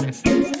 Música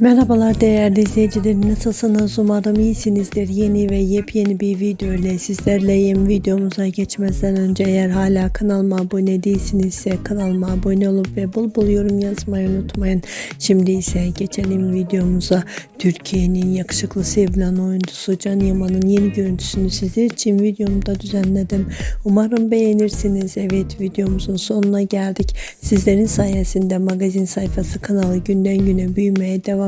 Merhabalar değerli izleyicilerim nasılsınız? Umarım iyisinizdir. Yeni ve yepyeni bir video ile sizlerleyim. Videomuza geçmeden önce eğer hala kanalıma abone değilsinizse kanalıma abone olup ve bul bul yorum yazmayı unutmayın. Şimdi ise geçelim videomuza. Türkiye'nin yakışıklı sevilen oyuncusu Can Yaman'ın yeni görüntüsünü sizler için videomda düzenledim. Umarım beğenirsiniz. Evet videomuzun sonuna geldik. Sizlerin sayesinde magazin sayfası kanalı günden güne büyümeye